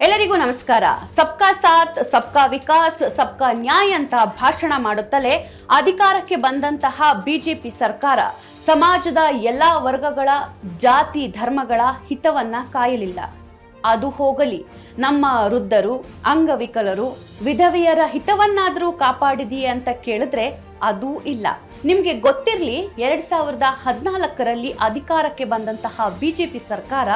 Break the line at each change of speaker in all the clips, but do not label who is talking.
ಎಲ್ಲರಿಗೂ ನಮಸ್ಕಾರ. ಸಬ್ಕಾ ಸಾಥ್, ಸಬ್ಕಾ ವಿಕಾಸ್, ಸಬ್ಕಾ ನ್ಯಾಯ್ ಅಂತ ಭಾಷಣ ಮಾಡುತ್ತಲೇ ಅಧಿಕಾರಕ್ಕೆ ಬಂದಂತಹ ಬಿಜೆಪಿ ಸರ್ಕಾರ ಸಮಾಜದ ಎಲ್ಲಾ ವರ್ಗಗಳ ಜಾತಿ, ಧರ್ಮಗಳ ಹಿತವನ್ನ ಕಾಯಲಿಲ್ಲ. ಅದು ಹೋಗಲಿ. ನಮ್ಮ ವೃದ್ಧರು, ಅಂಗವಿಕಲರು, ವಿಧವೆಯರ ಹಿತವನ್ನಾದರೂ ಕಾಪಾಡಿದೆಯೇ ಅಂತ ಕೇಳಿದ್ರೆ ಅದೂ ಇಲ್ಲ. ನಿಮಗೆ ಗೊತ್ತಿರಲಿ, ಎರಡ್ ಸಾವಿರದ ಹದಿನಾಲ್ಕರಲ್ಲಿ ಅಧಿಕಾರಕ್ಕೆ ಬಂದಂತಹ ಬಿಜೆಪಿ ಸರ್ಕಾರ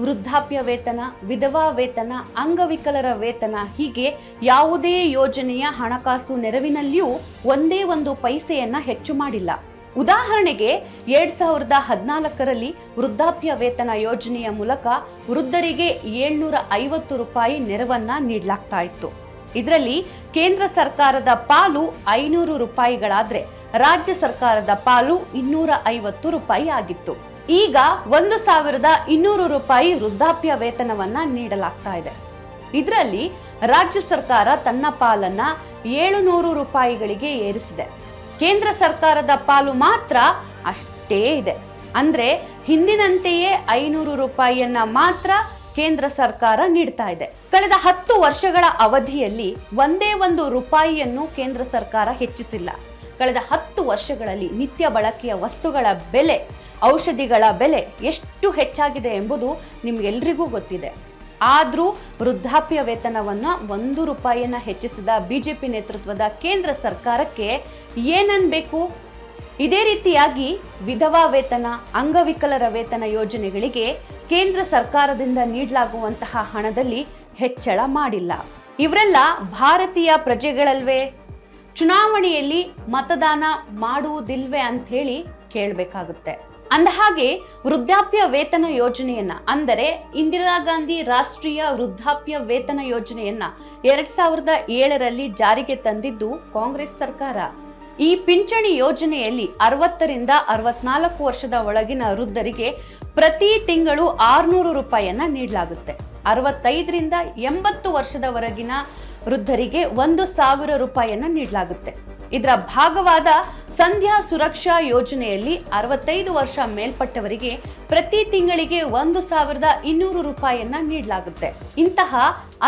ವೃದ್ಧಾಪ್ಯ ವೇತನ, ವಿಧವಾ ವೇತನ, ಅಂಗವಿಕಲರ ವೇತನ ಹೀಗೆ ಯಾವುದೇ ಯೋಜನೆಯ ಹಣಕಾಸು ನೆರವಿನಲ್ಲಿಯೂ ಒಂದೇ ಒಂದು ಪೈಸೆಯನ್ನ ಹೆಚ್ಚು ಮಾಡಿಲ್ಲ. ಉದಾಹರಣೆಗೆ, ಎರಡ್ ಸಾವಿರದ ಹದಿನಾಲ್ಕರಲ್ಲಿ ವೃದ್ಧಾಪ್ಯ ವೇತನ ಯೋಜನೆಯ ಮೂಲಕ ವೃದ್ಧರಿಗೆ ಏಳ್ನೂರ ಐವತ್ತು ರೂಪಾಯಿ ನೆರವನ್ನ ನೀಡಲಾಗ್ತಾ ಇತ್ತು. ಇದರಲ್ಲಿ ಕೇಂದ್ರ ಸರ್ಕಾರದ ಪಾಲು ಐನೂರು ರೂಪಾಯಿಗಳಾದ್ರೆ ರಾಜ್ಯ ಸರ್ಕಾರದ ಪಾಲು ಇನ್ನೂರ ಐವತ್ತು ರೂಪಾಯಿ ಆಗಿತ್ತು. ಈಗ ಒಂದು ಸಾವಿರದ ಇನ್ನೂರು ರೂಪಾಯಿ ವೃದ್ಧಾಪ್ಯ ವೇತನವನ್ನ ನೀಡಲಾಗ್ತಾ ಇದೆ. ಇದರಲ್ಲಿ ರಾಜ್ಯ ಸರ್ಕಾರ ತನ್ನ ಪಾಲನ್ನ ಏಳುನೂರು ರೂಪಾಯಿಗಳಿಗೆ ಏರಿಸಿದೆ. ಕೇಂದ್ರ ಸರ್ಕಾರದ ಪಾಲು ಮಾತ್ರ ಅಷ್ಟೇ ಇದೆ. ಅಂದ್ರೆ ಹಿಂದಿನಂತೆಯೇ ಐನೂರು ರೂಪಾಯಿಯನ್ನ ಮಾತ್ರ ಕೇಂದ್ರ ಸರ್ಕಾರ ನೀಡ್ತಾ ಇದೆ. ಕಳೆದ ಹತ್ತು ವರ್ಷಗಳ ಅವಧಿಯಲ್ಲಿ ಒಂದೇ ಒಂದು ರೂಪಾಯಿಯನ್ನು ಕೇಂದ್ರ ಸರ್ಕಾರ ಹೆಚ್ಚಿಸಿಲ್ಲ. ಕಳೆದ ಹತ್ತು ವರ್ಷಗಳಲ್ಲಿ ನಿತ್ಯ ಬಳಕೆಯ ವಸ್ತುಗಳ ಬೆಲೆ, ಔಷಧಿಗಳ ಬೆಲೆ ಎಷ್ಟು ಹೆಚ್ಚಾಗಿದೆ ಎಂಬುದು ನಿಮ್ಗೆಲ್ರಿಗೂ ಗೊತ್ತಿದೆ. ಆದರೂ ವೃದ್ಧಾಪ್ಯ ವೇತನವನ್ನು ಒಂದು ರೂಪಾಯಿಯನ್ನ ಹೆಚ್ಚಿಸಿದ ಬಿಜೆಪಿ ನೇತೃತ್ವದ ಕೇಂದ್ರ ಸರ್ಕಾರಕ್ಕೆ ಏನನ್ಬೇಕು ಇದೇ ರೀತಿಯಾಗಿ ವಿಧವಾ ವೇತನ, ಅಂಗವಿಕಲರ ವೇತನ ಯೋಜನೆಗಳಿಗೆ ಕೇಂದ್ರ ಸರ್ಕಾರದಿಂದ ನೀಡಲಾಗುವಂತಹ ಹಣದಲ್ಲಿ ಹೆಚ್ಚಳ ಮಾಡಿಲ್ಲ. ಇವರೆಲ್ಲ ಭಾರತೀಯ ಪ್ರಜೆಗಳಲ್ವೇ? ಚುನಾವಣೆಯಲ್ಲಿ ಮತದಾನ ಮಾಡುವುದಿಲ್ವೇ ಅಂಥೇಳಿ ಕೇಳಬೇಕಾಗುತ್ತೆ. ಅಂದಹಾಗೆ ವೃದ್ಧಾಪ್ಯ ವೇತನ ಯೋಜನೆಯನ್ನ, ಅಂದರೆ ಇಂದಿರಾ ಗಾಂಧಿ ರಾಷ್ಟ್ರೀಯ ವೃದ್ಧಾಪ್ಯ ವೇತನ ಯೋಜನೆಯನ್ನ ಎರಡ್ ಸಾವಿರದ ಏಳರಲ್ಲಿ ಜಾರಿಗೆ ತಂದಿದ್ದು ಕಾಂಗ್ರೆಸ್ ಸರ್ಕಾರ. ಈ ಪಿಂಚಣಿ ಯೋಜನೆಯಲ್ಲಿ ಅರವತ್ತರಿಂದ ಅರವತ್ನಾಲ್ಕು ವರ್ಷದ ಒಳಗಿನ ವೃದ್ಧರಿಗೆ ಪ್ರತಿ ತಿಂಗಳು ಆರುನೂರು ರೂಪಾಯಿಯನ್ನ ನೀಡಲಾಗುತ್ತೆ. ಅರವತ್ತೈದರಿಂದ ಎಂಬತ್ತು ವರ್ಷದವರೆಗಿನ ವೃದ್ಧರಿಗೆ ಒಂದು ಸಾವಿರ ರೂಪಾಯಿಯನ್ನ ನೀಡಲಾಗುತ್ತೆ. ಇದರ ಭಾಗವಾದ ಸಂಧ್ಯಾ ಸುರಕ್ಷಾ ಯೋಜನೆಯಲ್ಲಿ ಅರವತ್ತೈದು ವರ್ಷ ಮೇಲ್ಪಟ್ಟವರಿಗೆ ಪ್ರತಿ ತಿಂಗಳಿಗೆ ಒಂದು ಸಾವಿರದ ಇನ್ನೂರು ರೂಪಾಯಿಯನ್ನ ನೀಡಲಾಗುತ್ತೆ. ಇಂತಹ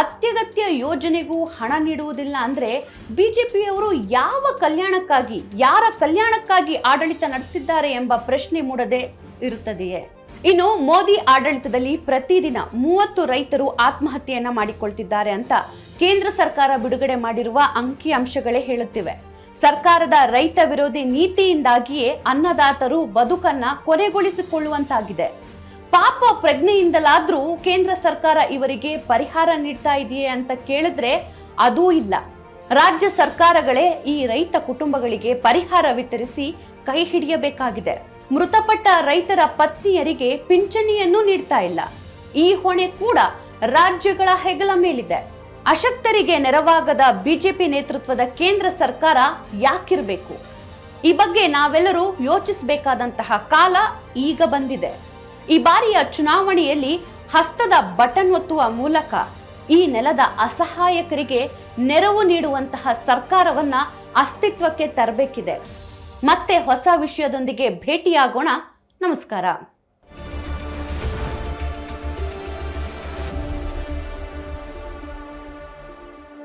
ಅತ್ಯಗತ್ಯ ಯೋಜನೆಗೂ ಹಣ ನೀಡುವುದಿಲ್ಲ ಅಂದ್ರೆ ಬಿಜೆಪಿಯವರು ಯಾವ ಕಲ್ಯಾಣಕ್ಕಾಗಿ, ಯಾರ ಕಲ್ಯಾಣಕ್ಕಾಗಿ ಆಡಳಿತ ನಡೆಸ್ತಿದ್ದಾರೆ ಎಂಬ ಪ್ರಶ್ನೆ ಮೂಡದೆ ಇರುತ್ತದೆಯೇ? ಇನ್ನು ಮೋದಿ ಆಡಳಿತದಲ್ಲಿ ಪ್ರತಿದಿನ ಮೂವತ್ತು ರೈತರು ಆತ್ಮಹತ್ಯೆಯನ್ನ ಮಾಡಿಕೊಳ್ತಿದ್ದಾರೆ ಅಂತ ಕೇಂದ್ರ ಸರ್ಕಾರ ಬಿಡುಗಡೆ ಮಾಡಿರುವ ಅಂಕಿ ಅಂಶಗಳೇ ಹೇಳುತ್ತಿವೆ. ಸರ್ಕಾರದ ರೈತ ವಿರೋಧಿ ನೀತಿಯಿಂದಾಗಿಯೇ ಅನ್ನದಾತರು ಬದುಕನ್ನ ಕೊನೆಗೊಳಿಸಿಕೊಳ್ಳುವಂತಾಗಿದೆ. ಪಾಪ ಪ್ರಜ್ಞೆಯಿಂದಲಾದ್ರೂ ಕೇಂದ್ರ ಸರ್ಕಾರ ಇವರಿಗೆ ಪರಿಹಾರ ನೀಡ್ತಾ ಇದೆಯೇ ಅಂತ ಕೇಳಿದ್ರೆ ಅದೂ ಇಲ್ಲ. ರಾಜ್ಯ ಸರ್ಕಾರಗಳೇ ಈ ರೈತ ಕುಟುಂಬಗಳಿಗೆ ಪರಿಹಾರ ವಿತರಿಸಿ ಕೈ ಹಿಡಿಯಬೇಕಾಗಿದೆ. ಮೃತಪಟ್ಟ ರೈತರ ಪತ್ನಿಯರಿಗೆ ಪಿಂಚಣಿಯನ್ನು ನೀಡ್ತಾ ಇಲ್ಲ. ಈ ಹೊಣೆ ಕೂಡ ರಾಜ್ಯಗಳ ಹೆಗಲ ಮೇಲಿದೆ. ಅಶಕ್ತರಿಗೆ ನೆರವಾಗದ ಬಿಜೆಪಿ ನೇತೃತ್ವದ ಕೇಂದ್ರ ಸರ್ಕಾರ ಯಾಕಿರಬೇಕು? ಈ ಬಗ್ಗೆ ನಾವೆಲ್ಲರೂ ಯೋಚಿಸಬೇಕಾದಂತಹ ಕಾಲ ಈಗ ಬಂದಿದೆ. ಈ ಬಾರಿಯ ಚುನಾವಣೆಯಲ್ಲಿ ಹಸ್ತದ ಬಟನ್ ಒತ್ತುವ ಮೂಲಕ ಈ ನೆಲದ ಅಸಹಾಯಕರಿಗೆ ನೆರವು ನೀಡುವಂತಹ ಸರ್ಕಾರವನ್ನ ಅಸ್ತಿತ್ವಕ್ಕೆ ತರಬೇಕಿದೆ. ಮತ್ತೆ ಹೊಸ ವಿಷಯದೊಂದಿಗೆ ಭೇಟಿಯಾಗೋಣ. ನಮಸ್ಕಾರ.